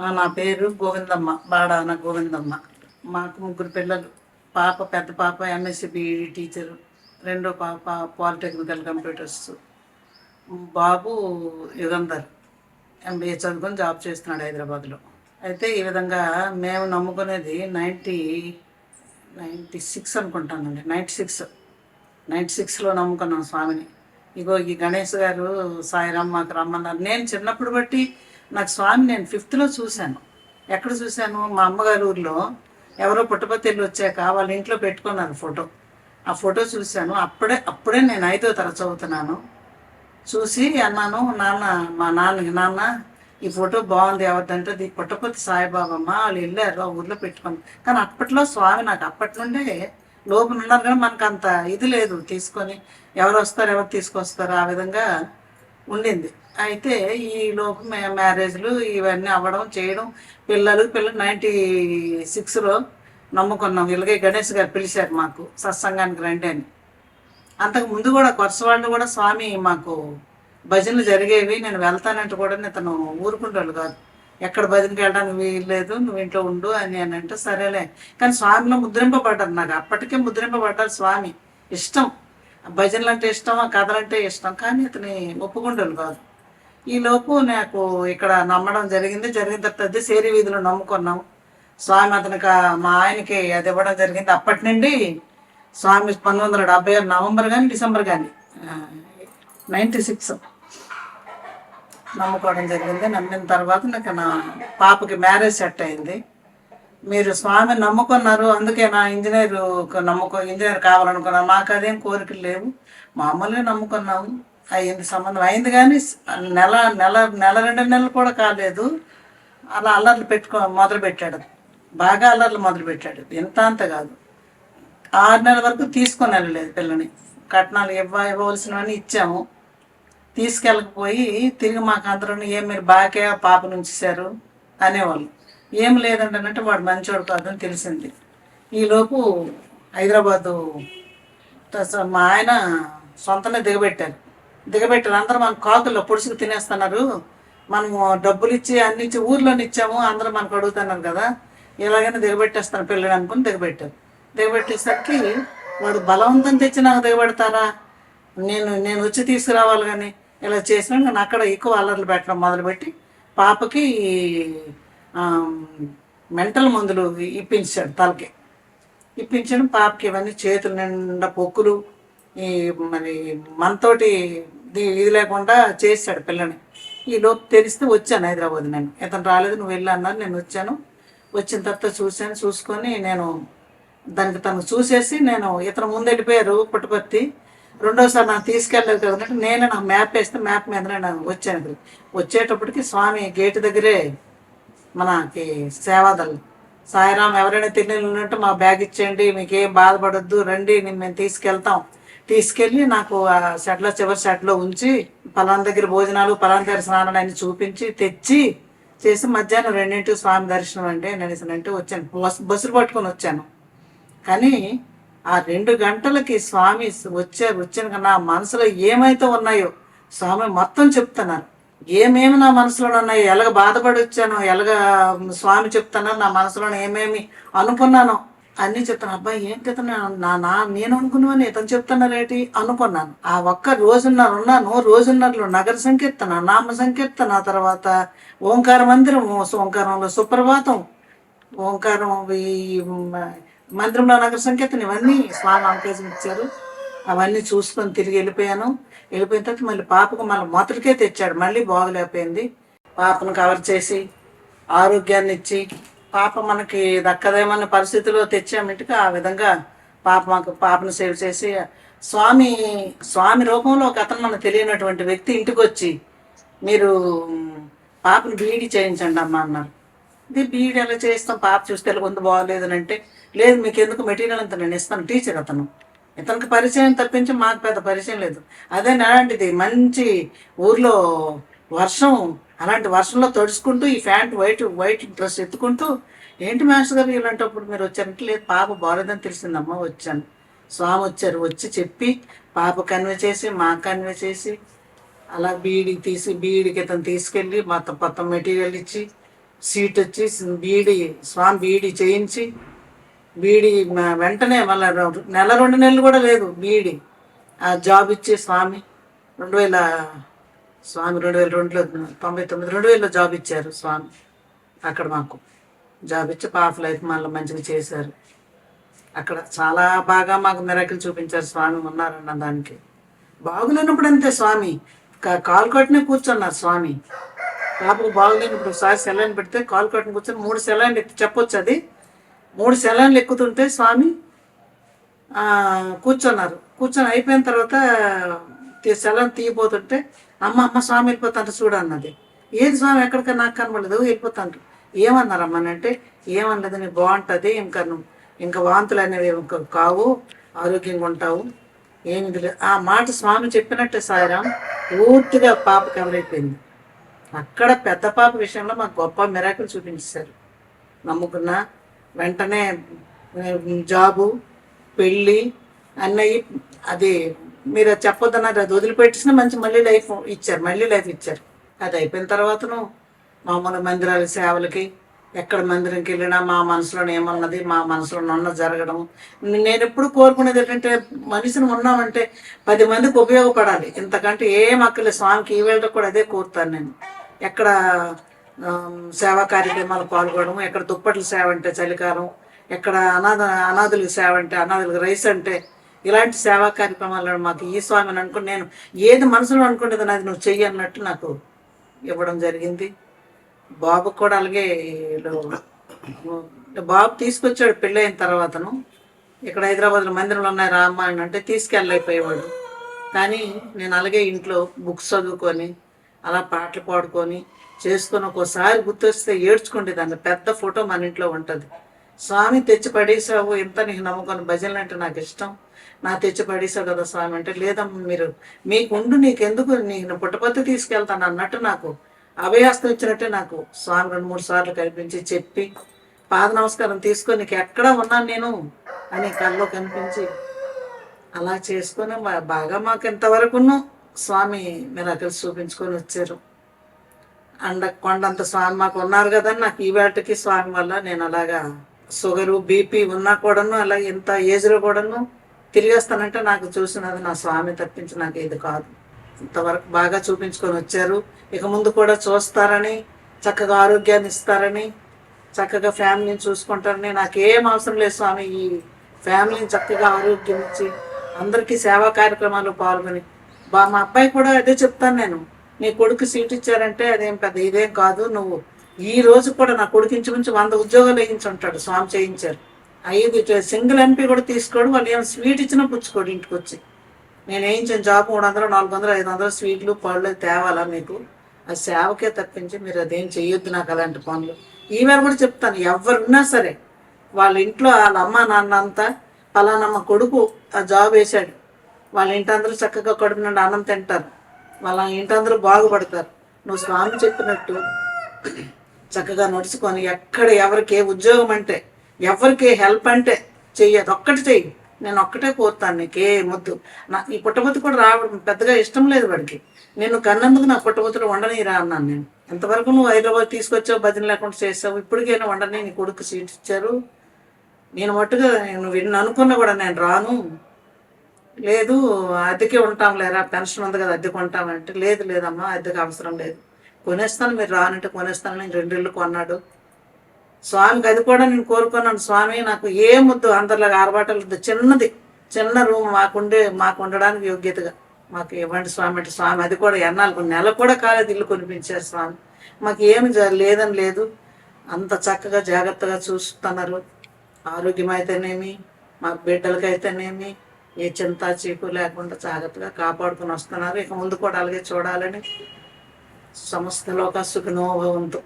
నా పేరు గోవిందమ్మ బాడాన గోవిందమ్మ. మాకు ముగ్గురు పిల్లలు పాప పెద్ద పాప ఎంఎస్సి బీఈడి టీచరు రెండో పాప పాలిటెక్నికల్ కంప్యూటర్స్ బాబు యుగంధర్ ఎంబీఏ చదువుకొని జాబ్ చేస్తున్నాడు హైదరాబాద్లో. అయితే ఈ విధంగా మేము నమ్ముకునేది నైంటీ నైంటీ సిక్స్ అనుకుంటానండి నైంటీ సిక్స్. నైంటీ సిక్స్లో నమ్ముకున్నాం స్వామిని. ఇగో ఈ గణేష్ గారు సాయిరామ్ మాకు రమ్మన్నారు. నేను చిన్నప్పుడు బట్టి నాకు స్వామి నేను ఫిఫ్త్లో చూశాను. ఎక్కడ చూశాను? మా అమ్మగారి ఊర్లో ఎవరో పుట్టపతిల్లు వచ్చాక వాళ్ళ ఇంట్లో పెట్టుకున్నారు ఫోటో. ఆ ఫోటో చూశాను. అప్పుడే అప్పుడే నేను ఐదో తరగతి చదువుతున్నాను. చూసి అన్నాను నాన్న మా నాన్నకి నాన్న ఈ ఫోటో బాగుంది ఎవరిదంటే అది పుట్టపతి సాయిబాబమ్మ వాళ్ళు వెళ్ళారు ఆ ఊర్లో పెట్టుకుని కానీ అప్పట్లో స్వామి నాకు అప్పటి నుండే లోపల ఉన్నారు కానీ మనకు అంత ఇది లేదు తీసుకొని. ఎవరు వస్తారు ఎవరు తీసుకొస్తారు? ఆ విధంగా ఉండింది. అయితే ఈ లోపు మ్యారేజ్లు ఇవన్నీ అవ్వడం చేయడం పిల్లలు పిల్లలు నైంటీ సిక్స్లో నమ్ముకున్నాం. ఇలాగే గణేష్ గారు పిలిచారు మాకు సత్సంగానికి రండి అని. అంతకు ముందు కూడా కొరస వాళ్ళు కూడా స్వామి మాకు భజనలు జరిగేవి నేను వెళ్తానంటే కూడా ఇతను ఊరుకుంటాడు కాదు. ఎక్కడ భజనకి వెళ్ళడానికి వీల్లేదు నువ్వు ఇంట్లో ఉండు అని అని అంటే సరేలే. కానీ స్వామిలో ముద్రింపబడ్డారు నాకు. అప్పటికే ముద్రింపబడ్డారు స్వామి. ఇష్టం. భజనలు అంటే ఇష్టం ఆ కథలంటే ఇష్టం. కానీ అతని ఒప్పుకుంటాడు కాదు. ఈలోపు నాకు ఇక్కడ నమ్మడం జరిగింది. జరిగిన తర్వాత సేరి వీధిలో నమ్ముకున్నాం స్వామి అతనికి మా ఆయనకి అది ఇవ్వడం జరిగింది. అప్పటి నుండి స్వామి పంతొమ్మిది వందల డెబ్బై ఆరు నవంబర్ కానీ డిసెంబర్ కానీ నైంటీ సిక్స్ నమ్ముకోవడం జరిగింది. నమ్మిన తర్వాత నాకు నా పాపకి మ్యారేజ్ సెట్ అయింది. మీరు స్వామి నమ్ముకున్నారు అందుకే నా ఇంజనీర్ నమ్ముకో ఇంజనీర్ కావాలనుకున్నాను. మాకు అదేం కోరికలు లేవు. మామూలుగా నమ్ముకున్నాము. అయింది సంబంధం. అయింది కానీ నెల నెల నెల రెండు నెలలు కూడా కాలేదు. అలా అల్లర్లు పెట్టుకో మొదలు పెట్టాడు బాగా అల్లర్లు మొదలు పెట్టాడు ఎంత అంత కాదు. ఆరు నెలల వరకు తీసుకొని వెళ్ళలేదు పిల్లని. కట్నాలు ఇవ్వ ఇవ్వవలసినవన్నీ ఇచ్చాము. తీసుకెళ్ళకపోయి తిరిగి మాకు అందరూ ఏం మీరు బాకే పాప నుంచేశారు అనేవాళ్ళు. ఏం లేదంటే వాడు మంచోడు కాదని తెలిసింది. ఈలోపు హైదరాబాదు మా ఆయన సొంతనే దిగబెట్టారు. దిగబెట్టారు. అందరూ మన కాకుల్లో పొడుచుకు తినేస్తున్నారు. మనము డబ్బులు ఇచ్చి అన్ని ఇచ్చి ఊర్లోని ఇచ్చాము అందరూ మనకు అడుగుతున్నారు కదా. ఎలాగైనా దిగబెట్టేస్తాను పిల్లడు అనుకుని దిగబెట్టారు. దిగబెట్టేసరికి వాడు బలవంతం తెచ్చి నాకు దిగబెడతారా? నేను నేను వచ్చి తీసుకురావాలి కానీ ఇలా చేసినా నేను అక్కడ ఎక్కువ అల్లర్లు పెట్టడం మొదలుపెట్టి పాపకి మెంటల్ మందులు ఇప్పించాడు తలకి. ఇప్పించడం పాపకి ఇవన్నీ చేతుల నిండా పొక్కులు ఈ మరి మనతోటి ఇది ఇది లేకుండా చేశాడు పిల్లని. ఈ తెలిస్తే వచ్చాను హైదరాబాద్ నేను. ఇతను రాలేదు నువ్వు వెళ్ళి అన్నారు నేను వచ్చాను. వచ్చిన తర్వాత చూశాను చూసుకొని నేను దానికి తను చూసేసి నేను ఇతను ముందు వెళ్ళిపోయారు పుట్టపర్తి. రెండోసారి నాకు తీసుకెళ్ళలేదు కదా అంటే నేను నాకు మ్యాప్ వేస్తే మ్యాప్ మీద నేను వచ్చాను ఇక్కడికి. వచ్చేటప్పటికి స్వామి గేట్ దగ్గరే మనకి సేవాదల్. సాయిరామ్ ఎవరైనా తిన్నెలు ఉన్నట్టు మా బ్యాగ్ ఇచ్చేయండి మీకు ఏం బాధపడొద్దు రండి నేను మేము తీసుకెళ్తాం. తీసుకెళ్ళి నాకు ఆ షెడ్లో చివరి షెడ్లో ఉంచి పలానా దగ్గర భోజనాలు పలానా దగ్గర స్నానాలు అన్ని చూపించి తెచ్చి చేసి మధ్యాహ్నం రెండింటి స్వామి దర్శనం అంటే నేను అంటే వచ్చాను. బస్ బస్సులు పట్టుకొని వచ్చాను. కానీ ఆ రెండు గంటలకి స్వామి వచ్చే వచ్చిన నా మనసులో ఏమైతే ఉన్నాయో స్వామి మొత్తం చెప్తున్నారు. ఏమేమి నా మనసులో ఉన్నాయి? ఎలాగ బాధపడి వచ్చానో ఎలాగ స్వామి చెప్తున్నారు నా మనసులో ఏమేమి అనుకున్నాను? అన్నీ చెప్తాను అబ్బాయి ఏం కదా నా నా నేను అనుకున్నాను ఇతను చెప్తున్నారేటి అనుకున్నాను. ఆ ఒక్క రోజున్నర ఉన్నాను. రోజున్నరలో నగర సంకీర్తన నామ సంకీర్తన తర్వాత ఓంకార మందిరం ఓంకారంలో సుప్రభాతం ఓంకారం ఈ మందిరంలో నగర సంకీర్తన ఇవన్నీ స్వామి అవకాశం ఇచ్చారు అవన్నీ చూసుకొని తిరిగి వెళ్ళిపోయాను. వెళ్ళిపోయిన తర్వాత మళ్ళీ పాపకు మళ్ళీ మొదటికే తెచ్చాడు. మళ్ళీ బాగలేకపోయింది పాపను కవర్ చేసి ఆరోగ్యాన్ని ఇచ్చి పాప మనకి దక్కదేమన్న పరిస్థితిలో తెచ్చామింటికి ఆ విధంగా పాప మాకు పాపను సేవ్ చేసి స్వామి స్వామి రూపంలో ఒక అతను మనకు తెలియనటువంటి వ్యక్తి ఇంటికి వచ్చి మీరు పాపను బీఈడి చేయించండి అమ్మ అన్నారు. ఇది బీఈడి ఎలా చేస్తాం పాప చూస్తే కొంత బాగోలేదని అంటే లేదు మీకు ఎందుకు మెటీరియల్ అంతా నేను ఇస్తాను. టీచర్ అతను. ఇతనికి పరిచయం తప్పించి మాకు పెద్ద పరిచయం లేదు. అదే అలాంటిది మంచి ఊర్లో వర్షం అలాంటి వర్షంలో తడుచుకుంటూ ఈ ప్యాంట్ వైట్ వైట్ డ్రెస్ ఎత్తుకుంటూ ఏంటి మాస్టర్ గారు ఇలాంటప్పుడు మీరు వచ్చారంటే లేదు పాప బాగలేదని తెలిసిందమ్మా వచ్చాను. స్వామి వచ్చారు వచ్చి చెప్పి పాప కన్వే చేసి మా కన్వే చేసి అలా బీడీకి తీసి బీడీకి ఇతను తీసుకెళ్ళి మొత్తం మొత్తం మెటీరియల్ ఇచ్చి సీట్ వచ్చి బీడి స్వామి బీడి చేయించి బీడి వెంటనే మళ్ళీ నెల రెండు నెలలు కూడా లేదు బీడి. ఆ జాబ్ ఇచ్చి స్వామి రెండు వేల స్వామి రెండు వేల రెండులో తొంభై తొమ్మిది రెండు వేలలో జాబ్ ఇచ్చారు స్వామి అక్కడ మాకు. జాబ్ ఇచ్చి పాప లైఫ్ మళ్ళీ మంచిగా చేశారు. అక్కడ చాలా బాగా మాకు మిరకలు చూపించారు స్వామి ఉన్నారన్న దానికి. బాగులేనప్పుడు అంతే స్వామి. కా- కాలు కొట్టినే కూర్చున్నారు స్వామి. పాపకు బాగులేనప్పుడు ఒకసారి సెలైన్ పెడితే కాలు కొట్టిన కూర్చొని మూడు సెలైన్ ఎక్కి చెప్పొచ్చు అది. మూడు శలాన్లు ఎక్కుతుంటే స్వామి కూర్చున్నారు. కూర్చొని అయిపోయిన తర్వాత తీ- తీయబోతుంటే అమ్మ అమ్మ స్వామి వెళ్ళిపోతాంట చూడు అన్నది. ఏది స్వామి ఎక్కడికి నాకు కనబడలేదు వెళ్ళిపోతాంట ఏమన్నారు అమ్మని అంటే ఏమన్నది నీ బాగుంటుంది ఇంకా నువ్వు ఇంకా వాంతులు అనేవి ఇంకా కావు ఆరోగ్యంగా ఉంటావు ఏంది లేదు. ఆ మాట స్వామి చెప్పినట్టే సాయిరాం పూర్తిగా పాప కవర్ అయిపోయింది అక్కడ పెద్ద పాప విషయంలో మాకు గొప్ప మిరాకులు చూపించారు నమ్ముకున్న వెంటనే జాబు పెళ్ళి అన్నయ్యి అది మీరు అది చెప్పొద్దన్నారు అది వదిలిపెట్టిన మంచి మళ్ళీ లైఫ్ ఇచ్చారు మళ్ళీ లైఫ్ ఇచ్చారు. అది అయిపోయిన తర్వాతను మామూలు మందిరాల సేవలకి ఎక్కడ మందిరంకి వెళ్ళినా మా మనసులో ఏమన్నది మా మనసులో ఉన్న జరగడం. నేను ఎప్పుడు కోరుకునేది ఏంటంటే మనిషిని ఉన్నామంటే పది మందికి ఉపయోగపడాలి. ఇంతకంటే ఏం అక్కర్లేదు. స్వామికి ఈ వేళ కూడా అదే కోరుతాను నేను. ఎక్కడ సేవా కార్యక్రమాలు పాల్గొనడం ఎక్కడ దుప్పట్ల సేవ అంటే చలికాలం ఎక్కడ అనాథ అనాథులకు సేవ అంటే అనాథులకు రైస్ అంటే ఇలాంటి సేవా కార్యక్రమాలు మాకు ఈ స్వామిని అనుకుని నేను ఏది మనసులో అనుకునేది నాది నువ్వు చెయ్యి అన్నట్టు నాకు ఇవ్వడం జరిగింది. బాబుకు కూడా అలాగే బాబు తీసుకొచ్చాడు పెళ్ళైన తర్వాతను. ఇక్కడ హైదరాబాద్లో మందిరంలో ఉన్నాయి రామ్మ అని అంటే తీసుకెళ్ళైపోయేవాడు కానీ నేను అలాగే ఇంట్లో బుక్స్ చదువుకొని అలా పాటలు పాడుకొని చేసుకొని ఒక్కోసారి గుర్తొస్తే ఏడ్చుకుంటేదాన్ని పెద్ద ఫోటో మన ఇంట్లో ఉంటుంది. స్వామి తెచ్చి పడేసావు ఇంత నీకు నమ్ముకొని భజనలు అంటే నాకు ఇష్టం. నా తెచ్చి పడేసావు కదా స్వామి అంటే లేదమ్మా మీరు మీకు ఉండు నీకెందుకు? నేను పుట్టపత్తి తీసుకెళ్తాను అన్నట్టు నాకు అభయాస్తం ఇచ్చినట్టే నాకు స్వామి రెండు మూడు సార్లు కనిపించి చెప్పి పాద నమస్కారం తీసుకొని నీకు ఎక్కడ ఉన్నాను నేను? అని కల్లో కనిపించి అలా చేసుకొని బాగా మాకు ఇంతవరకును స్వామి మీరు అక్కడ చూపించుకొని వచ్చారు. అండ కొండంత స్వామి మాకు ఉన్నారు కదా నాకు ఈ వేటకి స్వామి వల్ల నేను అలాగా షుగరు బీపీ ఉన్నా కూడాను అలా ఇంత ఏజ్లో కూడాను తిరిగేస్తానంటే నాకు చూసినది నా స్వామి తప్పించి నాకు ఇది కాదు. ఇంతవరకు బాగా చూపించుకొని వచ్చారు. ఇక ముందు కూడా చూస్తారని చక్కగా ఆరోగ్యాన్ని ఇస్తారని చక్కగా ఫ్యామిలీని చూసుకుంటారని నాకు ఏం అవసరం లేదు స్వామి. ఈ ఫ్యామిలీని చక్కగా ఆరోగ్యం ఇచ్చి అందరికీ సేవా కార్యక్రమాలు పాల్గొని బా మా అబ్బాయి కూడా అదే చెప్తాను నేను. నీ కొడుకు సీట్ ఇచ్చారంటే అదేం పెద్ద ఇదేం కాదు నువ్వు ఈ రోజు కూడా నా కొడుకు ఇంచుమించు వంద ఉద్యోగాలు వేయించి ఉంటాడు స్వామి చేయించారు. ఐదు సింగిల్ ఎంపీ కూడా తీసుకోడు వాళ్ళు ఏం స్వీట్ ఇచ్చినా పుచ్చుకోడు ఇంటికి వచ్చి నేను వేయించిన జాబ్ మూడు వందలు నాలుగు వందలు ఐదు వందలు స్వీట్లు పళ్ళు తేవాలా మీకు? ఆ సేవకే తప్పించి మీరు అదేం చెయ్యొద్దు నాకు అలాంటి పనులు. ఈవేళ కూడా చెప్తాను ఎవరున్నా సరే వాళ్ళ ఇంట్లో వాళ్ళ అమ్మ నాన్న అంతా పలానమ్మ కొడుకు ఆ జాబ్ వేశాడు. వాళ్ళ ఇంటి అందరూ చక్కగా కొడుకు నుండి అన్నం తింటారు. వాళ్ళ ఇంటందరూ బాగుపడతారు. నువ్వు స్వామి చెప్పినట్టు చక్కగా నడుచుకొని ఎక్కడ ఎవరికి ఏ ఉద్యోగం అంటే ఎవరికి హెల్ప్ అంటే చెయ్యదు ఒక్కటి చెయ్యి. నేను ఒక్కటే కోరుతాను నీకే ముద్దు. నా ఈ పుట్టబుద్ధి కూడా రావడం పెద్దగా ఇష్టం లేదు వాడికి. నేను కన్నందుకు నా పుట్టబుద్ధులు వండనీరా అన్నాను నేను. ఎంతవరకు నువ్వు హైదరాబాద్ తీసుకొచ్చావు భజన లేకుండా చేసావు ఇప్పటికైనా వండని నీ కొడుకు సీట్ ఇచ్చారు. నేను మట్టుగా నువ్వు అనుకున్నా కూడా నేను రాను. లేదు అద్దెకే ఉంటాం లేరా పెన్షన్ ఉంది కదా అద్దెకు ఉంటామంటే లేదు లేదమ్మా అద్దెకు అవసరం లేదు. కొనేస్తాను మీరు రానంటే కొనేస్తాను నేను రెండు ఇళ్ళు కొన్నాడు. స్వామికి అది కూడా నేను కోరుకున్నాను. స్వామి నాకు ఏ ముద్దు అందరిలాగా ఆరబాటలు చిన్నది చిన్న రూమ్ మాకుండే మాకు ఉండడానికి యోగ్యతగా. మాకు ఇవ్వండి స్వామి అంటే స్వామి అది కూడా ఎన్నాళ్ళు నెల కూడా కాలేదు ఇల్లు కొనిపించారు స్వామి. మాకు ఏమి జ- లేదని లేదు. అంత చక్కగా జాగ్రత్తగా చూస్తున్నారు. ఆరోగ్యం అయితేనేమి మా బిడ్డలకైతేనేమి ఏ చింత చీకు లేకుండా జాగ్రత్తగా కాపాడుకుని వస్తున్నారు. ఇక ముందు కూడా అలాగే చూడాలని సమస్త సుఖనోభవంతో